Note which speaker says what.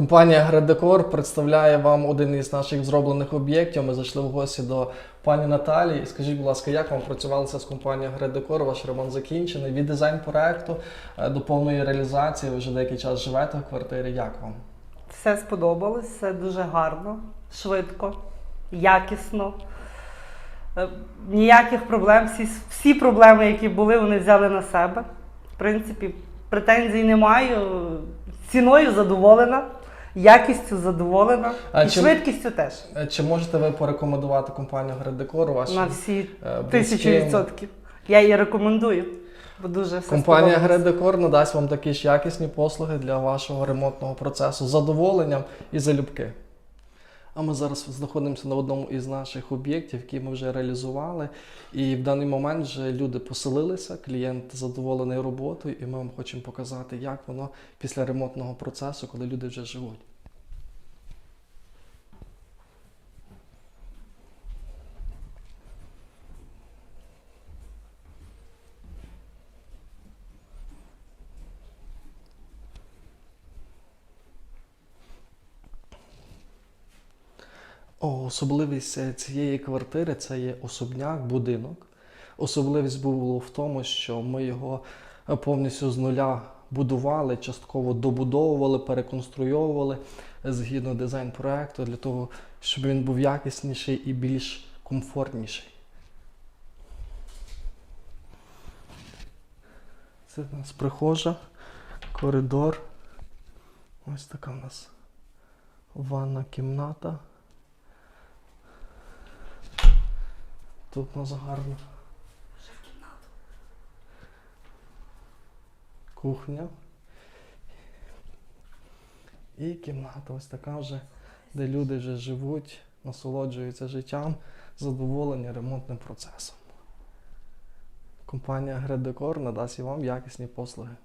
Speaker 1: Компанія Гредекор представляє вам один із наших зроблених об'єктів. Ми зайшли в гості до пані Наталії. Скажіть, будь ласка, як вам працювалося з компанією Гредекор? Ваш ремонт закінчений від дизайн проекту е, до повної реалізації. Ви вже деякий час живете в квартирі. Як вам?
Speaker 2: Все сподобалось, все дуже гарно, швидко, якісно. Е, Ніяких проблем. Всі, всі проблеми, які були, вони взяли на себе. В принципі, претензій не маю. Ціною задоволена, якістю задоволена
Speaker 1: А
Speaker 2: і
Speaker 1: чи,
Speaker 2: швидкістю теж.
Speaker 1: Е, Чи можете ви порекомендувати компанію Гредекор вашим
Speaker 2: На всі
Speaker 1: тисячі
Speaker 2: відсотків. Я її рекомендую, бо дуже все
Speaker 1: Компанія. Гредекор надасть вам такі ж якісні послуги для вашого ремонтного процесу з задоволенням і залюбки. А ми зараз знаходимося на одному із наших об'єктів, які ми вже реалізували. І в даний момент вже люди поселилися, клієнт задоволений роботою, і ми вам хочемо показати, як воно після ремонтного процесу, коли люди вже живуть. Особливість е, цієї квартири це є особняк, будинок. Особливість була в тому, що ми його е, повністю з нуля будували, частково добудовували, переконструйовували е, згідно дизайн проекту для того, щоб він був якісніший і більш комфортніший. Це у нас прихожа, коридор. Ось така у нас ванна кімната. Тут нас гарно. Кухня. І кімната ось така вже, де люди вже живуть, насолоджуються життям, задоволені ремонтним процесом. Компанія Гредекор надасть і вам якісні послуги.